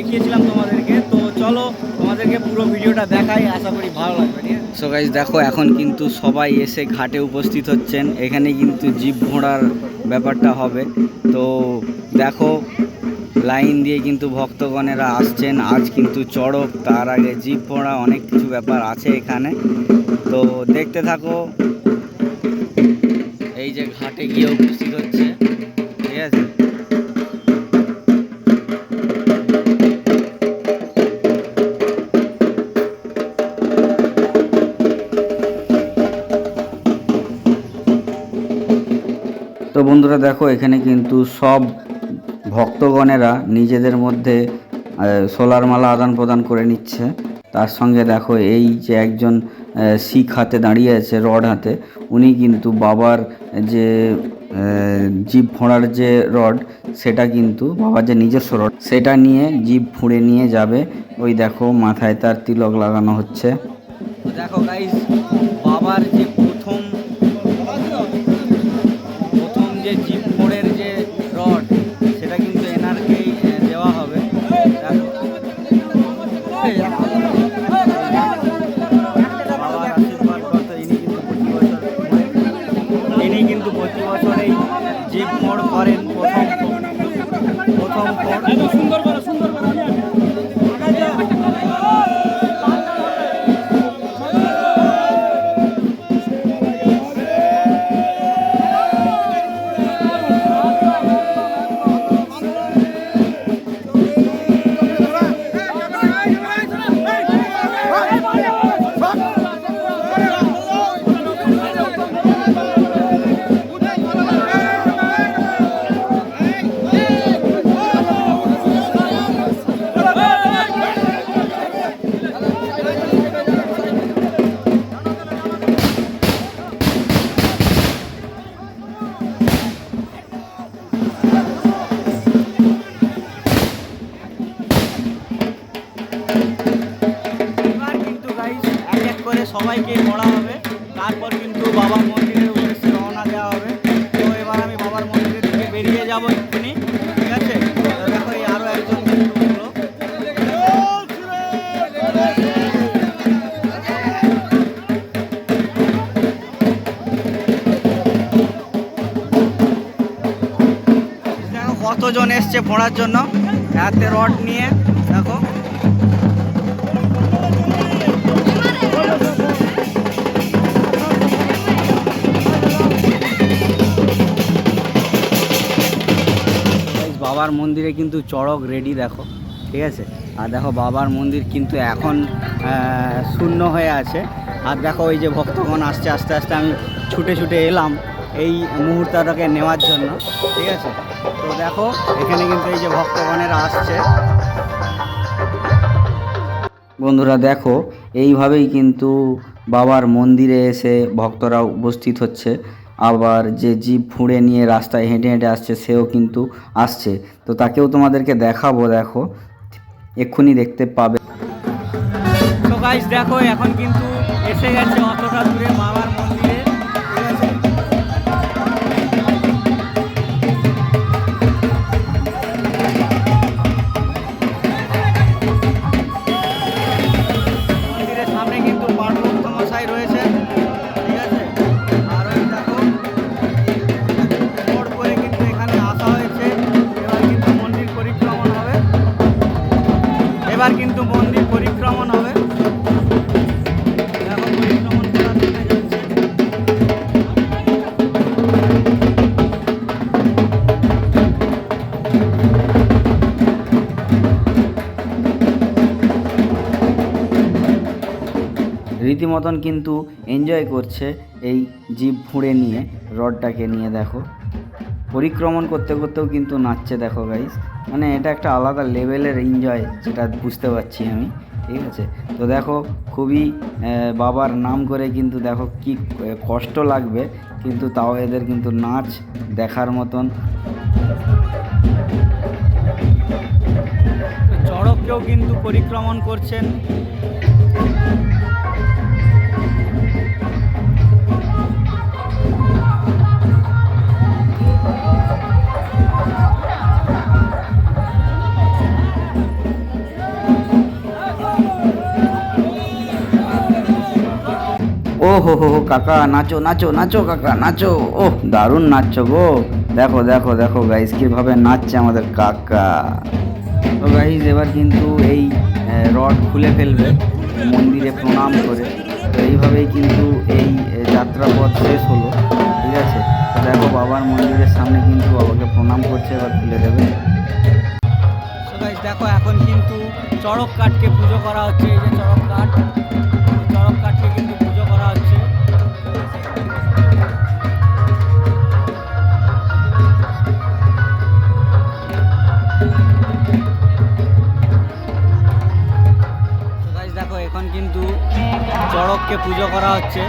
দেখিয়েছিলাম তোমাদেরকে। তো চলো তোমাদেরকে পুরো ভিডিওটা দেখাই, আশা করি ভালো লাগবে সো গাইজ দেখো, এখন কিন্তু সবাই এসে ঘাটে উপস্থিত হচ্ছেন। এখানে কিন্তু জিপ ঘোড়ার ব্যাপারটা হবে। তো দেখো, লাইন দিয়ে কিন্তু ভক্তগণেরা আসছেন। আজ কিন্তু চড়ক, তার আগে জিপ ঘোড়া, অনেক কিছু ব্যাপার আছে এখানে। তো দেখতে থাকো, এই যে ঘাটে গিয়ে উপস্থিত হচ্ছে। দেখো, এখানে কিন্তু সব ভক্তগণেরা নিজেদের মধ্যে সোলার মালা আদান প্রদান করে নিচ্ছে। তার সঙ্গে দেখো, এই যে একজন শিখ হাতে দাঁড়িয়ে আছে, রড হাতে, উনি কিন্তু বাবার যে জীব ফোঁড়ার যে রড, সেটা কিন্তু বাবার যে নিজস্ব রড, সেটা নিয়ে জীব ফুঁড়ে নিয়ে যাবে। ওই দেখো, মাথায় তার তিলক লাগানো হচ্ছে। দেখো বাবার যে প্রথম সবাইকে পড়া হবে। তারপর কিন্তু বাবার মন্দিরের উদ্দেশ্যে রওনা দেওয়া হবে। তো এবার আমি বাবার মন্দিরের দিকে বেরিয়ে যাব এক্ষুনি। ঠিক আছে? দেখো এই আরও একজন কতজন এসছে পড়ার জন্য। হাতে রড নিয়ে, দেখো। বাবার মন্দিরে কিন্তু চড়ক রেডি দেখো, ঠিক আছে? আর দেখো, বাবার মন্দির কিন্তু এখন শূন্য হয়ে আছে। আর দেখো, ওই যে ভক্তগণ আসছে, আস্তে আস্তে আমি ছুটে ছুটে এলাম এই মুহূর্তটাকে নেওয়ার জন্য, ঠিক আছে? তো দেখো, এখানে কিন্তু এই যে ভক্তগণেরা আসছে। বন্ধুরা, দেখো, এইভাবেই কিন্তু বাবার মন্দিরে এসে ভক্তরা উপস্থিত হচ্ছে। আবার যে জিপ ফুঁড়ে নিয়ে রাস্তায় হেঁটে হেঁটে আসছে, সেও কিন্তু আসছে। তো তাকেও তোমাদেরকে দেখাবো, দেখো। এক্ষুনি দেখতে পাবে। দেখো, এখন কিন্তু এসে গেছে অতটা দূরে বাবার মন্দিরে। রীতিমতন কিন্তু এনজয় করছে এই জিপ ফুঁড়ে নিয়ে, রডটাকে নিয়ে দেখো। পরিক্রমণ করতে করতেও কিন্তু নাচছে দেখো গাইস মানে এটা একটা আলাদা লেভেলের এনজয় যেটা বুঝতে পারছি আমি, ঠিক আছে? তো দেখো খুবই বাবার নাম করে কিন্তু দেখো কি কষ্ট লাগবে, কিন্তু তাও এদের কিন্তু নাচ দেখার মতন। চড়ককেও কিন্তু পরিক্রমণ করছেন। ও হো হো কাকা, নাচো নাচো নাচো, কাকা, নাচো। ও দারুণ নাচছো গো। দেখো দেখো দেখো গাইস কীভাবে নাচছে আমাদের কাকা। তো গাইস এবার কিন্তু এই রড খুলে ফেলবে, মন্দিরে প্রণাম করে। তো এইভাবেই কিন্তু এই যাত্রাপথ শেষ হলো, ঠিক আছে? তো দেখো, বাবার মন্দিরের সামনে কিন্তু বাবাকে প্রণাম করছে, এবার খুলে দেবে। দেখো, এখন কিন্তু চড়ক কাঠকে পুজো করা হচ্ছে, এই যে চড়ক কাঠ। চড়ক কাঠকে কিন্তু চড়ককে পুজো করা হচ্ছে।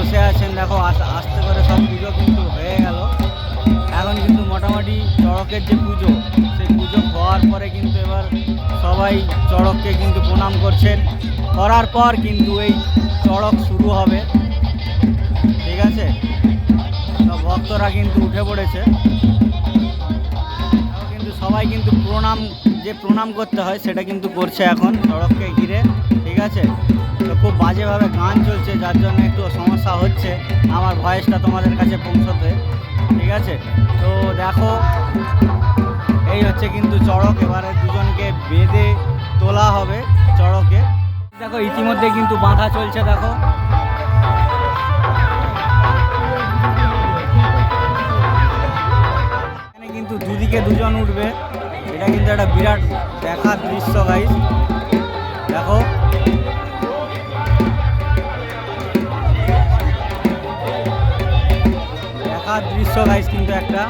বসে আছেন, দেখো, আস- আস্তে করে সব পুজো কিন্তু হয়ে গেল। এখন কিন্তু মোটামুটি চড়কের যে পুজো, সেই পুজো হওয়ার পরে কিন্তু এবার সবাই চড়ককে কিন্তু প্রণাম করছেন। করার পর কিন্তু এই চড়ক শুরু হবে। ঠিক আছে? ভক্তরা কিন্তু উঠে পড়েছে। কিন্তু সবাই কিন্তু প্রণাম, যে প্রণাম করতে হয়, সেটা কিন্তু করছে এখন চড়ককে ঘিরে। ঠিক আছে? খুব বাজেভাবে গান চলছে, যার জন্য একটু সমস্যা হচ্ছে। আমার ভয়েসটা তোমাদের কাছে পৌঁছতে, ঠিক আছে? তো দেখো, এই হচ্ছে কিন্তু চড়ক। এবারে দুজনকে বেঁধে তোলা হবে চড়কে। দেখো, ইতিমধ্যে কিন্তু বাঁধা চলছে, দেখো। কিন্তু দুদিকে দুজন উঠবে। এটা কিন্তু একটা বিরাট দেখার দৃশ্য গাইস দেখো। দেখার দৃশ্য গাইস কিন্তু একটা।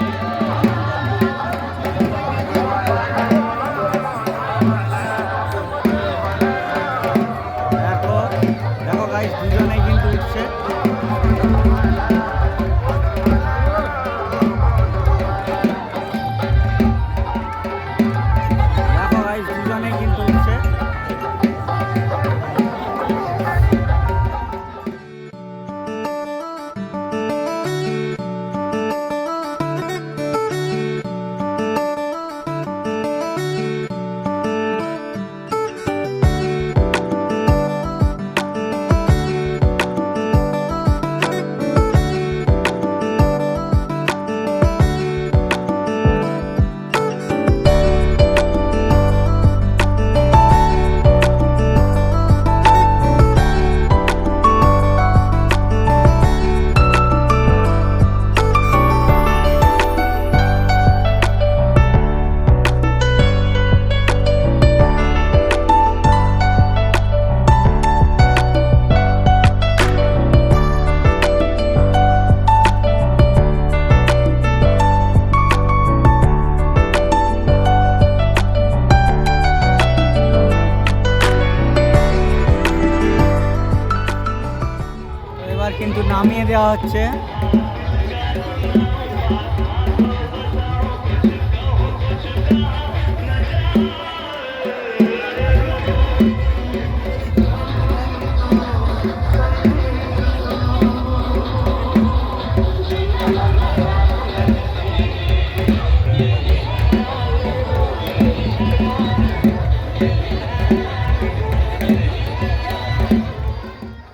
দেওয়া হচ্ছে।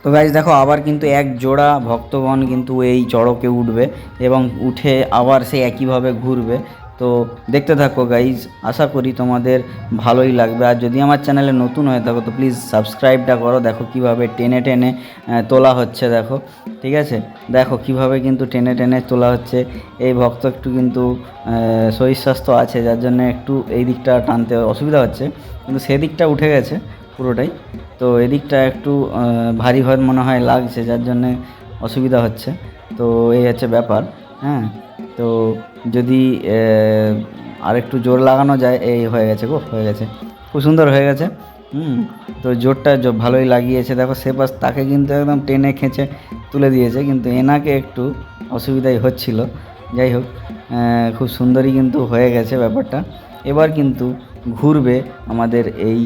তো গাইজ দেখো, আবার কিন্তু এক জোড়া ভক্তগণ কিন্তু এই চড়কে উঠবে এবং উঠে আবার সেই একইভাবে ঘুরবে। তো দেখতে থাকো গাইজ আশা করি তোমাদের ভালোই লাগবে। আর যদি আমার চ্যানেলে নতুন হয়ে থাকো, তো প্লিজ সাবস্ক্রাইবটা করো। দেখো কীভাবে টেনে টেনে তোলা হচ্ছে, দেখো। ঠিক আছে? দেখো কীভাবে কিন্তু টেনে টেনে তোলা হচ্ছে। এই ভক্ত একটু কিন্তু শরীর স্বাস্থ্য আছে, যার জন্য একটু এই দিকটা টানতে অসুবিধা হচ্ছে। কিন্তু সেদিকটা উঠে গেছে। পুরোটাই। তো এদিকটা একটু ভারী ভার মনে হয় লাগছে, যার জন্যে অসুবিধা হচ্ছে। তো এই হচ্ছে ব্যাপার হ্যাঁ? তো যদি আর একটু জোর লাগানো যায়, এই হয়ে গেছে গো, হয়ে গেছে। খুব সুন্দর হয়ে গেছে, হুম? তো জোরটা ভালোই লাগিয়েছে। দেখো সে পাশ তাকে কিন্তু একদম টেনে খেঁচে তুলে দিয়েছে, কিন্তু এনাকে একটু অসুবিধাই হচ্ছিল। যাই হোক খুব সুন্দরই কিন্তু হয়ে গেছে ব্যাপারটা। এবার কিন্তু ঘুরবে আমাদের এই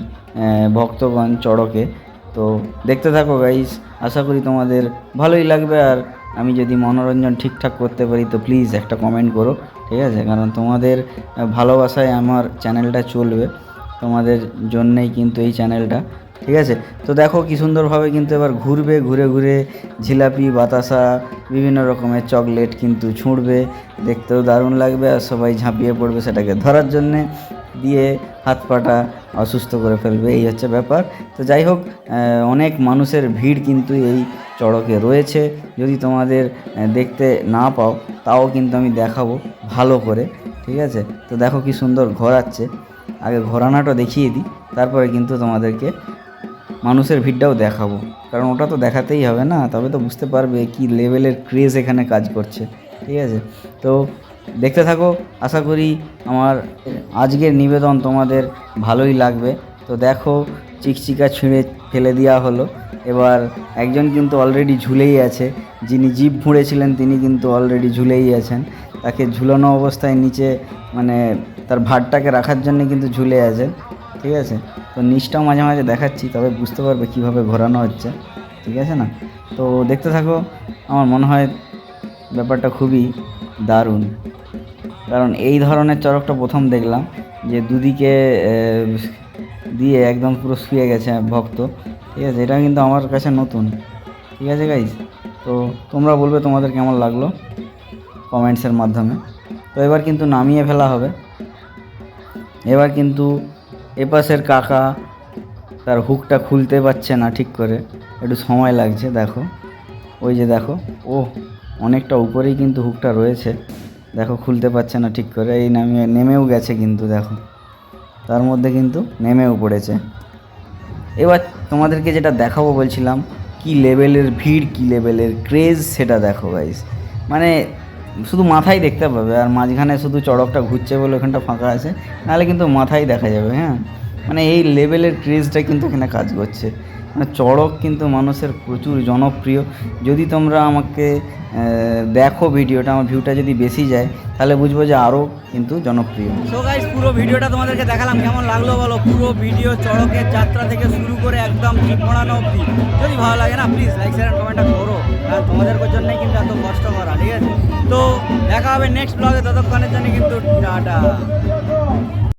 ভক্তগণ চড়কে। তো দেখতে থাকো গাইস আশা করি তোমাদের ভালোই লাগবে। আর আমি যদি মনোরঞ্জন ঠিকঠাক করতে পারি, তো প্লিজ একটা কমেন্ট করো, ঠিক আছে? কারণ তোমাদের ভালোবাসায় আমার চ্যানেলটা চলবে। তোমাদের জন্যেই কিন্তু এই চ্যানেলটা ঠিক আছে? তো দেখো কি সুন্দরভাবে কিন্তু এবার ঘুরবে, ঘুরে ঘুরে জিলাপি বাতাসা, বিভিন্ন রকমের চকলেট কিন্তু ছুঁড়বে। দেখতেও দারুণ লাগবে আর সবাই ঝাঁপিয়ে পড়বে সেটাকে ধরার জন্যে। দিয়ে হাত পাটা অসুস্থ করে ফেলবে, এই হচ্ছে ব্যাপার। তো যাই হোক অনেক মানুষের ভিড় কিন্তু এই চড়কে রয়েছে। যদি তোমাদের দেখতে না পাও, তাও কিন্তু আমি দেখাবো ভালো করে, ঠিক আছে? তো দেখো কি সুন্দর ঘোরাচ্ছে। আগে ঘোরানোটা দেখিয়ে দিই, তারপরে কিন্তু তোমাদেরকে মানুষের ভিড়টাও দেখাবো। কারণ ওটা তো দেখাতেই হবে না, তবে তো বুঝতে পারবে কি লেভেলের ক্রেজ এখানে কাজ করছে, ঠিক আছে? তো দেখতে থাকো। আশা করি আমার আজকের নিবেদন তোমাদের ভালোই লাগবে। তো দেখো, চিকচিকা ছিঁড়ে ফেলে দেওয়া হলো। এবার একজন কিন্তু অলরেডি ঝুলেই আছে। যিনি জিভ ভুঁড়েছিলেন তিনি কিন্তু অলরেডি ঝুলেই আছেন। তাকে ঝুলানো অবস্থায় নিচে মানে তার ভারটাকে রাখার জন্য কিন্তু ঝুলে আছে ঠিক আছে? তো নিচটাও মাঝে মাঝে দেখাচ্ছি, তবে বুঝতে পারবে কীভাবে ঘোরানো হচ্ছে। ঠিক আছে না? তো দেখতে থাকো, আমার মনে হয় ব্যাপারটা খুবই দারুণ। কারণ এই ধরনের চড়কটা প্রথম দেখলাম, যে দুদিকে দিয়ে একদম পুরো শুয়ে গেছে ভক্ত। ঠিক আছে, এটা কিন্তু আমার কাছে নতুন। ঠিক আছে গাইজ তো তোমরা বলবে তোমাদের কেমন লাগল কমেন্টসের মাধ্যমে। তো এবার কিন্তু নামিয়ে ফেলা হবে। এবার কিন্তু এপাশের কাকা তার হুকটা খুলতে পারছে না ঠিক করে। একটু সময় লাগছে, দেখো। ওই যে দেখো ও অনেকটা উপরেই কিন্তু হুকটা রয়েছে। দেখো, খুলতে পারছে না ঠিক করে। এই নামিয়ে নেমেও গেছে কিন্তু, দেখো। তার মধ্যে কিন্তু নেমেও পড়েছে। এবার তোমাদেরকে যেটা দেখাবো বলছিলাম, কি লেভেলের ভিড়, কি লেভেলের ক্রেজ সেটা দেখো গাইস মানে শুধু মাথায় দেখতে পাবে, আর মাঝখানে শুধু চড়কটা ঘুরছে বলে ওখানটা ফাঁকা আছে। নাহলে কিন্তু মাথায় দেখা যাবে হ্যাঁ? মানে এই লেভেলের ক্রেজটা কিন্তু এখানে কাজ করছে। মানে চড়ক কিন্তু মানুষের প্রচুর জনপ্রিয়। যদি তোমরা আমাকে দেখো ভিডিওটা আমার ভিউটা যদি বেশি যায়, তাহলে বুঝব যে আরও কিন্তু জনপ্রিয়। সো গাইস পুরো ভিডিওটা তোমাদেরকে দেখালাম কেমন লাগল বলো? পুরো ভিডিও চড়কের যাত্রা থেকে শুরু করে একদম জিপ পড়ানো অবধি। যদি ভালো লাগে না প্লিজ লাইক শেয়ার কমেন্টটা করো। কারণ তোমাদের জন্যই কিন্তু এত কষ্ট করা, ঠিক আছে? তো দেখা হবে নেক্সট ব্লগে ততক্ষণের জন্য কিন্তু টাটা।